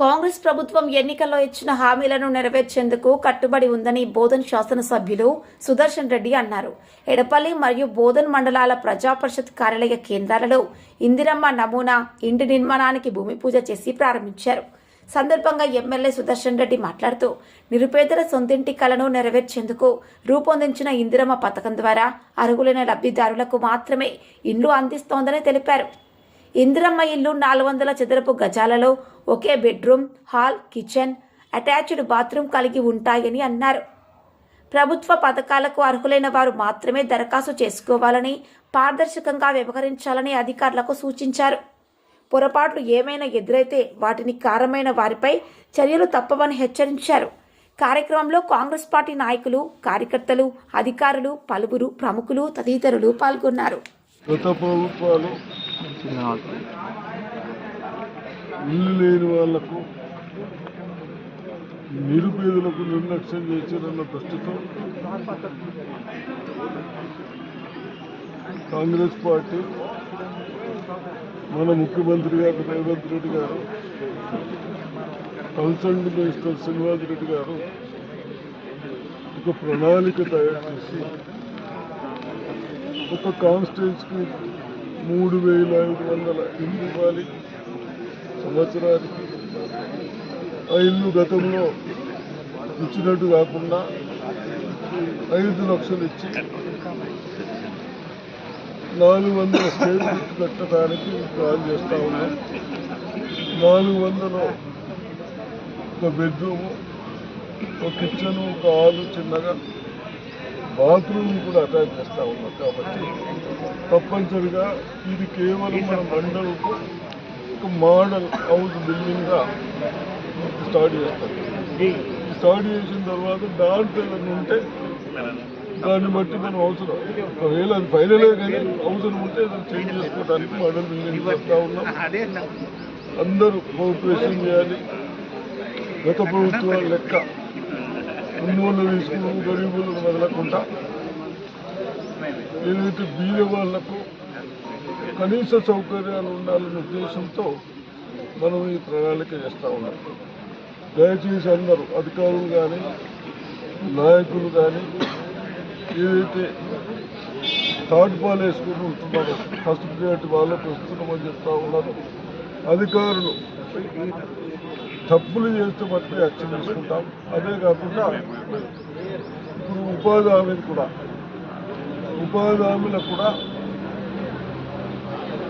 కాంగ్రెస్ ప్రభుత్వం ఎన్నికల్లో ఇచ్చిన హామీలను నెరవేర్చేందుకు కట్టుబడి ఉందని బోధన్ శాసనసభ్యులు సుదర్శన్ రెడ్డి అన్నారు. ఎడపల్లి మరియు బోధన్ మండలాల ప్రజాపరిషత్ కార్యాలయ కేంద్రాలలో ఇందిరమ్మ నమూనా ఇంటి నిర్మాణానికి భూమి పూజ చేసి ప్రారంభించారు. సందర్భంగా ఎమ్మెల్యే సుదర్శన్ రెడ్డి మాట్లాడుతూ నిరుపేదల సొంతింటి కలను నెరవేర్చేందుకు రూపొందించిన ఇందిరమ్మ పథకం ద్వారా అర్హులైన లబ్ధిదారులకు మాత్రమే ఇండ్లు అందిస్తోందని తెలిపారు. ఇందిరమ్మ ఇల్లు నాలుగు వందల చదరపు గజాలలో ఒకే bedroom hall kitchen attached bathroom కలిగి ఉంటాయని అన్నారు. ప్రభుత్వ పథకాలకు అర్హులైన వారు మాత్రమే దరఖాస్తు చేసుకోవాలని పారదర్శకంగా వ్యవహరించాలని అధికారులకు సూచించారు. పొరపాట్లు ఏమైనా ఎదురైతే వాటిని కారమైన వారిపై చర్యలు తప్పవని హెచ్చరించారు. కార్యక్రమంలో కాంగ్రెస్ పార్టీ నాయకులు కార్యకర్తలు అధికారులు పలువురు ప్రముఖులు తదితరులు పాల్గొన్నారు. గత ఇల్లు లేని వాళ్ళకు నిరుపేదలకు నిర్లక్ష్యం చేశారన్న దృష్టితో కాంగ్రెస్ పార్టీ మన ముఖ్యమంత్రి గారు రేవంత్ రెడ్డి గారు కన్సల్ట్ మినిస్టర్ శ్రీనివాస్ రెడ్డి గారు ఒక ప్రణాళిక తయారు చేసి ఒక కాన్స్టిట్యూన్స్కి మూడు వేల ఐదు వందల ఇల్లు ఇవ్వాలి సంవత్సరానికి. ఆ ఇల్లు గతంలో ఇచ్చినట్టు కాకుండా ఐదు లక్షలు ఇచ్చి నాలుగు వందల స్క్వేర్ ఫీట్ కట్టడానికి ప్లాన్ చేస్తూ ఉన్నాం. నాలుగు వందల ఒక బెడ్రూము ఒక కిచెను ఒక హాలు చిన్నగా బాత్రూమ్ కూడా అటాచ్ చేస్తూ ఉన్నాం కాబట్టి తప్పనిసరిగా ఇది కేవలం మన మండలకు ఒక మోడల్ హౌస్ బిల్డింగ్గా స్టార్ట్ చేస్తాం. స్టార్ట్ చేసిన తర్వాత దాంట్లో ఉంటే దాన్ని బట్టి మనం అవసరం. ఒకవేళ అది ఫైనలే కానీ అవసరం ఉంటే చేంజ్ చేసుకోవడానికి మోడల్ బిల్డింగ్ చేస్తూ ఉన్నాం. అందరూ కోఆపరేషన్ చేయాలి. గత ప్రభుత్వాల లెక్క ఉన్నోళ్ళు తీసుకుని గరీబులకు వదలకుండా. ఏదైతే బీద వాళ్ళకు కనీస సౌకర్యాలు ఉండాలనే ఉద్దేశంతో మనం ఈ ప్రణాళిక చేస్తూ ఉన్నాం. దయచేసి అందరూ అధికారులు కానీ నాయకులు కానీ ఏదైతే థర్డ్ బాల్ వేసుకుని ఉంటున్నారో ఫస్ట్ ప్రియారిటీ వాళ్ళకు వస్తున్నామని చెప్తా ఉన్నారు. అధికారులు తప్పులు చేస్తూ మట్టి యాక్షన్ తీసుకుంటాం. అదే కాకుండా ఇప్పుడు ఉపాధి హామీలు కూడా. ఉపాధి హామీలకు కూడా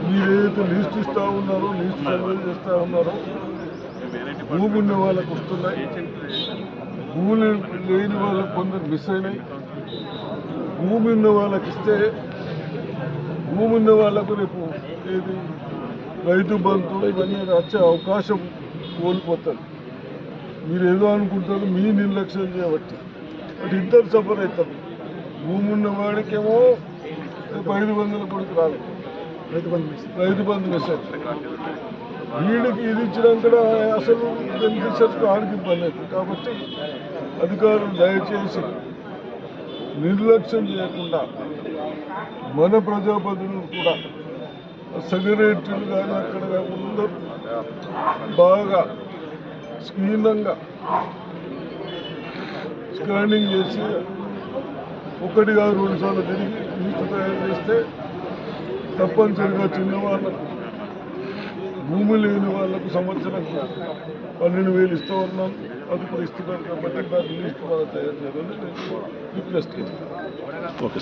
మీరు ఏదైతే ఇస్తూ ఉన్నారో లీస్ట్ సర్వేలు చేస్తూ ఉన్నారో భూమి ఉన్న వాళ్ళకు వస్తున్నాయి. భూమి లేని వాళ్ళకు కొందరు మిస్ అయినాయి. భూమి ఉన్న వాళ్ళకి ఇస్తే భూమి ఉన్న వాళ్ళకు రేపు ఏది? రైతు బంధు ఇవన్నీ వచ్చే అవకాశం కోల్పోతారు. మీరు ఏదో అనుకుంటారు మీ నిర్లక్ష్యం చేయబట్టి అటు ఇద్దరు సఫర్ అవుతారు. భూమి ఉన్న వాడికేమో ఐదు వందల కొడుకు రాదు. రైతు బంధు రైతు బంధు మెసేజ్ వీడికి ఇది ఇచ్చినాక అసలు బెనిఫిషియర్స్కి ఆడికి ఇబ్బంది కాబట్టి అధికారులు దయచేసి నిర్లక్ష్యం చేయకుండా మన ప్రజాప్రతినిధులు కూడా సెక్రటరీలు కానీ అక్కడ అందరూ బాగా స్క్రీనంగా స్కానింగ్ చేసి ఒకటిగా రెండు సార్లు తిరిగి లిస్టు తయారు చేస్తే తప్పనిసరిగా చిన్నవాళ్ళకు భూమి లేని వాళ్ళకు సంవత్సరం పన్నెండు వేలు ఇస్తూ ఉన్నాం. అది కూడా ఇస్తున్నారు కాబట్టి దాని తయారు చేయాలని రిక్వెస్ట్ చేస్తాను. ఓకే